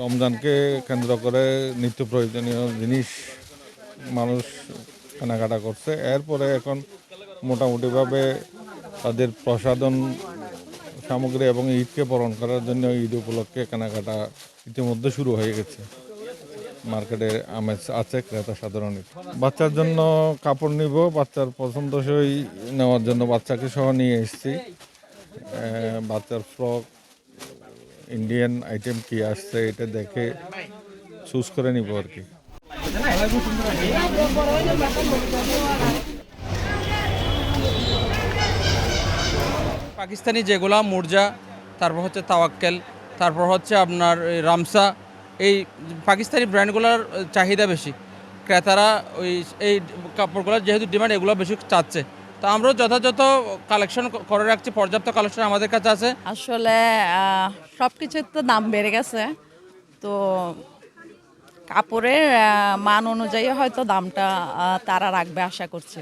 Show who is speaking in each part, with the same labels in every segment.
Speaker 1: রমজানকে কেন্দ্র করে নিত্য প্রয়োজনীয় জিনিস মানুষ কেনাকাটা করছে। এরপরে এখন মোটামুটিভাবে তাদের প্রসাধন সামগ্রী এবং ঈদকে বরণ করার জন্য ঈদ উপলক্ষে কেনাকাটা ইতিমধ্যে শুরু হয়ে গেছে। মার্কেটে আমেজ আছে, ক্রেতা সাধারণের বাচ্চার জন্য কাপড় নিব, বাচ্চার পছন্দসই নেওয়ার জন্য বাচ্চাকে সহ নিয়ে এসেছি। বাচ্চার ফ্রক, ইন্ডিয়ান আইটেম কি আসছে এটা দেখে চুজ করে নিব আর কি।
Speaker 2: পাকিস্তানি যেগুলা, মুরজা, তারপর হচ্ছে তাওয়াক্কেল, তারপর হচ্ছে আপনার রামসা, এই পাকিস্তানি ব্র্যান্ডগুলোর চাহিদা বেশি। ক্রেতারা ওই এই কাপড়গুলোর যেহেতু ডিমান্ড, এগুলো বেশি চাচ্ছে। তো আমরাও যথাযথ কালেকশন করে রাখছি পর্যাপ্ত কালেকশন আমাদের কাছে আছে।
Speaker 3: আসলে সব কিছুর তো দাম বেড়ে গেছে। তো কাপড়ের মান অনুযায়ী হয়তো দামটা তারা রাখবে আশা করছে।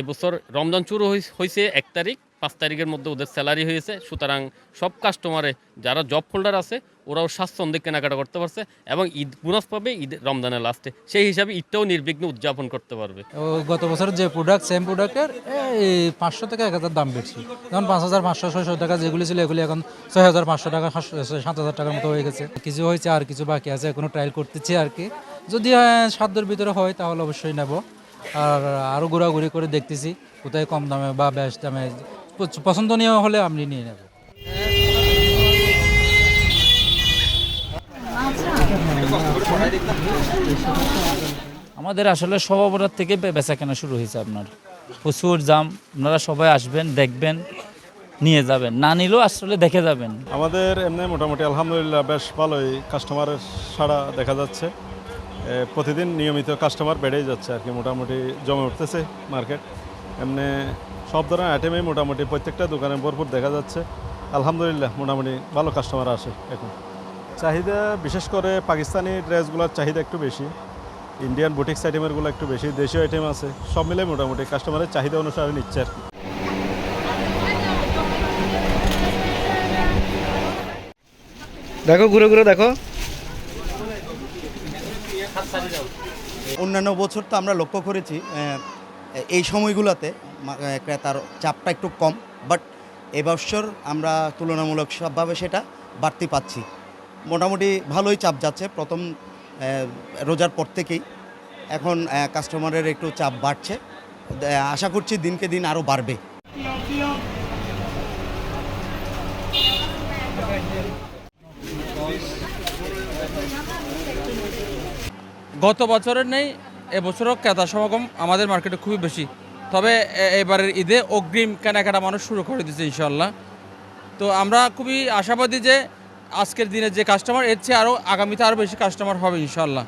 Speaker 4: এবছর রমজান শুরু হয়েছে এক তারিখ। পাঁচ তারিখের মধ্যে ওদের স্যালারি হয়েছে। সুতরাং সব কাস্টমারে যারা জব হোল্ডার আছে, ওরাও স্বাচ্ছন্দ্যে কেনাকাটা করতে পারছে এবং ঈদ বোনাস পাবে ঈদ রমজানের লাস্টে সেই হিসাবে ঈদটাও নির্বিঘ্নে উদযাপন করতে পারবে।
Speaker 5: গত বছর যে প্রোডাক্ট সেম প্রোডাক্টের পাঁচশো থেকে এক হাজার দাম বেশি যেমন পাঁচ হাজার পাঁচশো ছয়শো টাকা যেগুলি ছিল, এগুলি এখন ছয় হাজার পাঁচশো টাকা, সাত হাজার টাকার মতো হয়ে গেছে। কিছু হয়েছে আর কিছু বাকি আছে, এখনও ট্রায়াল করতেছি আর কি। যদি সাধ্যের ভিতরে হয়, তাহলে অবশ্যই নেব। আর আরও ঘোরাঘুরি করে দেখতেছি, কোথায় কম দামে বা বেশ দামে পছন্দনীয় হলে আমি নিয়ে নেব
Speaker 6: আমাদের আসলে অপরাধ থেকে বেচা কেনা শুরু হয়েছে আপনার। প্রচুর জাম, আপনারা সবাই আসবেন, দেখবেন, নিয়ে যাবেন। না নিলেও আসলে দেখে যাবেন।
Speaker 7: আমাদের এমনি মোটামুটি আলহামদুলিল্লাহ বেশ ভালোই কাস্টমারের সাড়া দেখা যাচ্ছে। প্রতিদিন নিয়মিত কাস্টমার বেড়েই যাচ্ছে আর কি। মোটামুটি জমে উঠতেছে মার্কেট এমনি সব ধরনের আইটেমই মোটামুটি প্রত্যেকটা দোকানে ভরপুর দেখা যাচ্ছে। আলহামদুলিল্লাহ মোটামুটি ভালো কাস্টমার আসে এখন। চাহিদা বিশেষ করে পাকিস্তানি ড্রেসগুলোর চাহিদা একটু বেশি ইন্ডিয়ান বুটিক্স আইটেমেরগুলো একটু বেশি দেশীয় আইটেম আছে সব মিলে মোটামুটি কাস্টমারের চাহিদা অনুসারে নিচ্ছে আর কি।
Speaker 8: দেখো ঘুরে ঘুরে দেখো।
Speaker 9: অন্যান্য বছর তো আমরা লক্ষ্য করেছি এই সময়গুলোতে ক্রেতার চাপটা একটু কম বাট এবছর আমরা তুলনামূলক সবভাবে সেটা বাড়তি পাচ্ছি। মোটামুটি ভালোই চাপ যাচ্ছে, প্রথম রোজার পর থেকেই। এখন কাস্টমারের একটু চাপ বাড়ছে। আশা করছি দিনকে দিন আরও বাড়বে।
Speaker 2: গত বছরের নেই এবছরও ক্রেতা সমাগম আমাদের মার্কেটে খুবই বেশি। তবে এবারের ঈদে অগ্রিম কেনাকাটা মানুষ শুরু করে দিচ্ছে ইনশাল্লাহ তো আমরা খুবই আশাবাদী যে আজকের দিনে যে কাস্টমার এর চেয়ে আরও আগামীতে আরও বেশি কাস্টমার হবে ইনশাল্লাহ